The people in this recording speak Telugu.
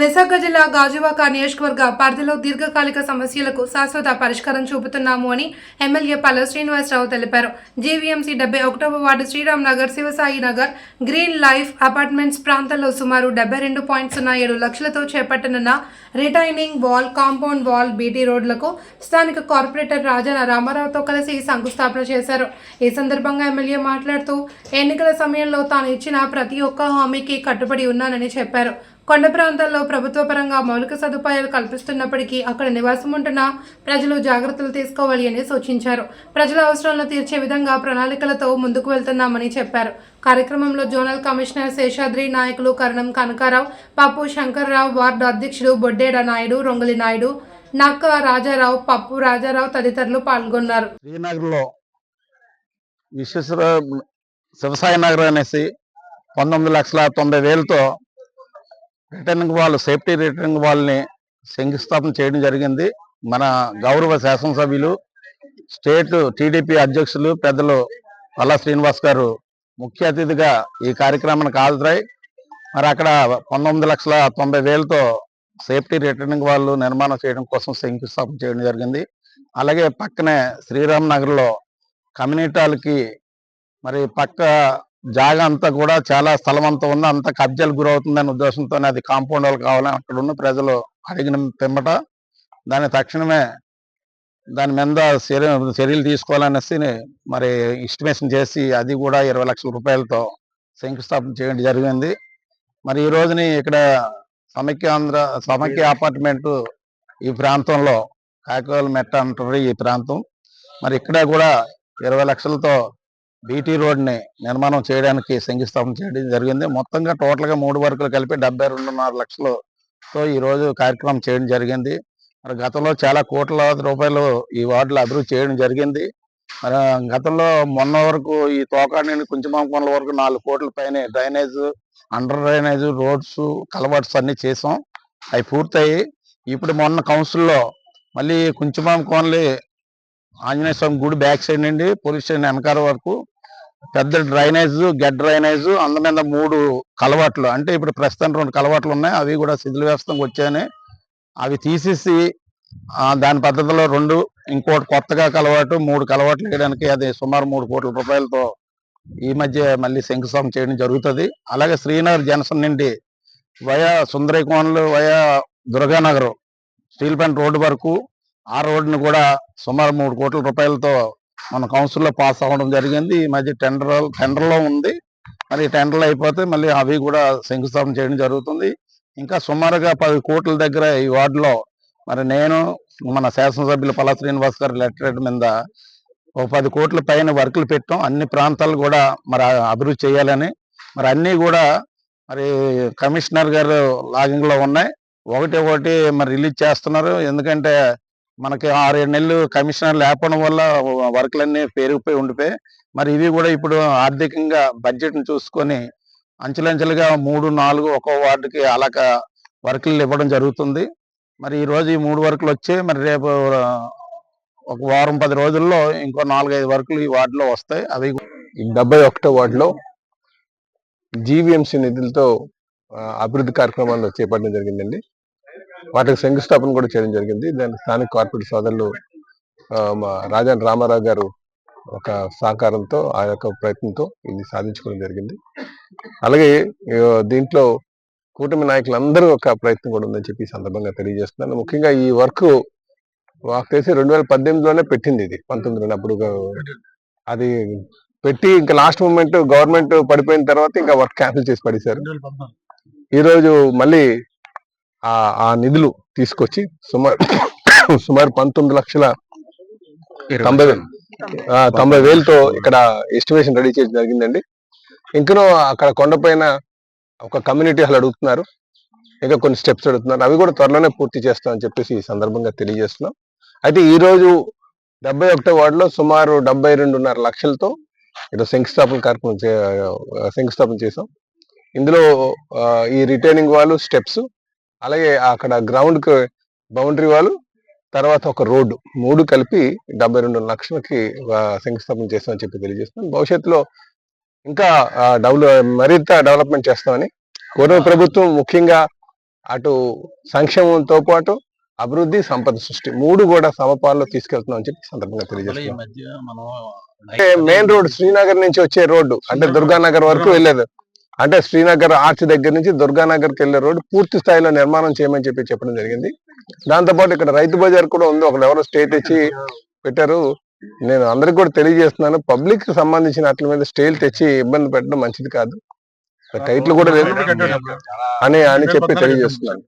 విశాఖ జిల్లా గాజువాక నియోజకవర్గ పరిధిలో దీర్ఘకాలిక సమస్యలకు శాశ్వత పరిష్కారం చూపుతున్నాము అని ఎమ్మెల్యే పల్ల శ్రీనివాసరావు తెలిపారు. జీవీఎంసీ డెబ్బై ఒకటవ ward Sriram Nagar Shivasai Nagar Green Life Apartments ప్రాంతాల్లో సుమారు డెబ్బై రెండు పాయింట్ సున్నా ఏడు లక్షలతో చేపట్టనున్న retaining wall compound wall BT రోడ్లకు స్థానిక కార్పొరేటర్ రాజన రామారావుతో కలిసి శంకుస్థాపన చేశారు. ఈ సందర్భంగా ఎమ్మెల్యే మాట్లాడుతూ ఎన్నికల సమయంలో తాను ఇచ్చిన ప్రతి ఒక్క హామీకి కట్టుబడి ఉన్నానని చెప్పారు. కొండ ప్రాంతాల్లో ప్రభుత్వ పరంగా మౌలిక సదుపాయాలు కల్పిస్తున్నప్పటికీ అక్కడ నివాసం ఉంటున్న ప్రజలు జాగ్రత్తలు తీసుకోవాలి అని సూచించారు. ప్రజల అవసరాలను తీర్చే విధంగా ప్రణాళికలతో ముందుకు వెళ్తున్నామని చెప్పారు. కార్యక్రమంలో జోనల్ కమిషనర్ శేషాద్రి నాయకులు కరణం కనకారావు పప్పు శంకర్రావు వార్డు అధ్యక్షుడు బొడ్డేడ నాయుడు రొంగలి నాయుడు నక్క రాజారావు పప్పు రాజారావు తదితరులు పాల్గొన్నారు. శ్రీనగర్లో విశ్వేశ్వర వ్యవసాయ నగర్ అనేసి పంతొమ్మిది లక్షల తొంభై వేలతో రిటర్నింగ్ వాళ్ళు సేఫ్టీ రిటర్నింగ్ వాల్ని శంకుస్థాపన చేయడం జరిగింది. మన గౌరవ శాసనసభ్యులు స్టేట్ టీడీపీ అధ్యక్షులు పెద్దలు పల్లా శ్రీనివాస్ గారు ముఖ్య అతిథిగా ఈ కార్యక్రమానికి హాజరై మరి అక్కడ పంతొమ్మిది లక్షల తొంభై వేలతో సేఫ్టీ రిటర్నింగ్ వాళ్ళు నిర్మాణం చేయడం కోసం శంకుస్థాపన చేయడం జరిగింది. అలాగే పక్కనే శ్రీరామ్ నగర్లో కమ్యూనిటాలకి మరి పక్క జాగా అంతా కూడా చాలా స్థలం అంతా ఉంది అంతా కబ్జాలు గురవుతుందనే ఉద్దేశంతో అది కాంపౌండ్ వాళ్ళు కావాలని అక్కడ ఉన్న ప్రజలు అడిగిన పిమ్మట దాన్ని తక్షణమే దాని మీద చర్యలు తీసుకోవాలనేసి మరి ఎస్టిమేషన్ చేసి అది కూడా ఇరవై లక్షల రూపాయలతో శంకుస్థాపన చేయడం జరిగింది. మరి ఈ రోజుని ఇక్కడ సమైక్య ఆంధ్ర సమైక్య అపార్ట్మెంట్ ఈ ప్రాంతంలో కాకివాల మెట్ట అంటారు ఈ ప్రాంతం. మరి ఇక్కడ కూడా ఇరవై లక్షలతో బీటీ రోడ్ని నిర్మాణం చేయడానికి శంకుస్థాపన చేయడం జరిగింది. మొత్తంగా టోటల్గా మూడు వర్కులు కలిపి డెబ్బై రెండున్నర లక్షలతో ఈరోజు కార్యక్రమం చేయడం జరిగింది. మరి గతంలో చాలా కోట్ల రూపాయలు ఈ వార్డులో అభివృద్ధి చేయడం జరిగింది. మరి గతంలో మొన్న వరకు ఈ తోకాడి కొంచెం కొండల వరకు నాలుగు కోట్ల పైన drainage under drainage roads culverts అన్నీ చేసాం. అవి పూర్తయి ఇప్పుడు మొన్న కౌన్సిల్లో మళ్ళీ కుంచుమాం కోనలి ఆంజనేయ స్వామి గుడి బ్యాక్ సైడ్ నుండి పోలీస్ స్టేషన్ వెనకాల వరకు పెద్ద డ్రైనేజ్ గెడ్ డ్రైనేజ్ అందు మీద మూడు కలవాట్లు. అంటే ఇప్పుడు ప్రస్తుతం రెండు కలవాట్లు ఉన్నాయి. అవి కూడా శిథిల వ్యవస్థకు వచ్చాయని. అవి తీసేసి దాని పద్ధతిలో రెండు ఇంకోటి కొత్తగా కలవాటు మూడు కలవాట్లు వేయడానికి అది సుమారు మూడు కోట్ల రూపాయలతో ఈ మధ్య మళ్ళీ శంకుస్థాపన చేయడం జరుగుతుంది. అలాగే శ్రీనగర్ జనసన్ నుండి via సుందరకోనలు via Durganagar steel plant road వరకు ఆ రోడ్డును కూడా సుమారు మూడు కోట్ల రూపాయలతో మన కౌన్సిల్లో పాస్ అవ్వడం జరిగింది. ఈ మధ్య టెండర్ టెండర్లో ఉంది. మరి టెండర్లు అయిపోతే మళ్ళీ అవి కూడా శంకుస్థాపన చేయడం జరుగుతుంది. ఇంకా సుమారుగా పది కోట్ల దగ్గర ఈ వార్డులో మరి నేను మన శాసనసభ్యులు పల్లా శ్రీనివాస్ గారి లెటర్ మీద ఒక పది కోట్ల పైన వర్కులు పెట్టాం. అన్ని ప్రాంతాలు కూడా మరి అభివృద్ధి చేయాలని. మరి అన్నీ కూడా మరి కమిషనర్ గారు లాగింగ్లో ఉన్నాయి. ఒకటి ఒకటి మరి రిలీజ్ చేస్తున్నారు. ఎందుకంటే మనకి ఆరేడు నెలలు కమిషనర్ లేకపోవడం వల్ల వర్క్లన్నీ పెరిగిపోయి ఉండిపోయి మరి ఇవి కూడా ఇప్పుడు ఆర్థికంగా బడ్జెట్ని చూసుకొని అంచెలంచెలుగా మూడు నాలుగు ఒక్కో వార్డుకి అలాగ వర్కులు ఇవ్వడం జరుగుతుంది. మరి ఈ రోజు ఈ మూడు వర్కులు వచ్చి మరి రేపు ఒక వారం పది రోజుల్లో ఇంకో నాలుగైదు వర్కులు ఈ వార్డులో వస్తాయి. అవి డెబ్బై ఒకటో వార్డులో జీవీఎంసీ నిధులతో అభివృద్ధి కార్యక్రమాలు చేపట్టడం జరిగిందండి. వాటికి శంకుస్థాపన కూడా చేయడం జరిగింది. దాని స్థానిక కార్పొరేట్ సోదరులు మా రాజన్ రామారావు గారు ఒక సహకారంతో ఆ యొక్క ప్రయత్నంతో ఇది సాధించుకోవడం జరిగింది. అలాగే దీంట్లో కూటమి నాయకులందరూ ఒక ప్రయత్నం కూడా ఉందని చెప్పి సందర్భంగా తెలియజేస్తున్నాను. ముఖ్యంగా ఈ వర్క్ మాకు తెలిసి రెండు వేల పద్దెనిమిదిలోనే పెట్టింది ఇది. పంతొమ్మిదిలోనే అప్పుడు అది పెట్టి ఇంకా లాస్ట్ మూమెంట్ గవర్నమెంట్ పడిపోయిన తర్వాత ఇంకా వర్క్ క్యాన్సిల్ చేసి పడేశారు. ఈ రోజు మళ్ళీ ఆ ఆ నిధులు తీసుకొచ్చి సుమారు సుమారు పంతొమ్మిది లక్షల తొంభై వేలు. తొంభై వేలతో ఇక్కడ ఎస్టిమేషన్ రెడీ చేయడం జరిగిందండి. ఇంకనూ అక్కడ కొండపైన ఒక కమ్యూనిటీ హాల్ అడుగుతున్నారు. ఇంకా కొన్ని స్టెప్స్ అడుగుతున్నారు. అవి కూడా త్వరలోనే పూర్తి చేస్తామని చెప్పేసి ఈ సందర్భంగా తెలియజేస్తున్నాం. అయితే ఈ రోజు డెబ్బై ఒకటో వార్డులో సుమారు డెబ్బై రెండున్నర లక్షలతో ఇక్కడ శంకుస్థాపన కార్యక్రమం శంకుస్థాపన చేసాం ఇందులో ఈ రిటైనింగ్ వాళ్ళు స్టెప్స్ అలాగే అక్కడ గ్రౌండ్కి బౌండరీ వాళ్ళు తర్వాత ఒక రోడ్డు. మూడు కలిపి డెబ్బై రెండు లక్షలకి శంకుస్థాపన చేస్తామని చెప్పి తెలియజేస్తున్నాం. భవిష్యత్తులో ఇంకా డెవలప్ మరింత డెవలప్మెంట్ చేస్తామని పూర్వ ప్రభుత్వం ముఖ్యంగా అటు సంక్షేమంతో పాటు అభివృద్ధి సంపద సృష్టి మూడు కూడా సమపాల్లో తీసుకెళ్తున్నాం అని చెప్పి సందర్భంగా తెలియజేస్తున్నాం. మెయిన్ రోడ్ శ్రీనగర్ నుంచి వచ్చే రోడ్డు అంటే దుర్గానగర్ వరకు వెళ్ళేది. అంటే శ్రీనగర్ ఆర్చ్ దగ్గర నుంచి దుర్గానగర్కి వెళ్ళే రోడ్డు పూర్తి స్థాయిలో నిర్మాణం చేయమని చెప్పి చెప్పడం జరిగింది. దాంతోపాటు ఇక్కడ రైతు బజార్ కూడా ఉంది. ఒకరు ఎవరో స్టే తెచ్చి పెట్టారు. నేను అందరికి కూడా తెలియజేస్తున్నాను. పబ్లిక్కి సంబంధించిన వాటి మీద స్టేలు తెచ్చి ఇబ్బంది పెట్టడం మంచిది కాదు. టైటిల్ కూడా లేదు. అని అని చెప్పి తెలియజేస్తున్నాను.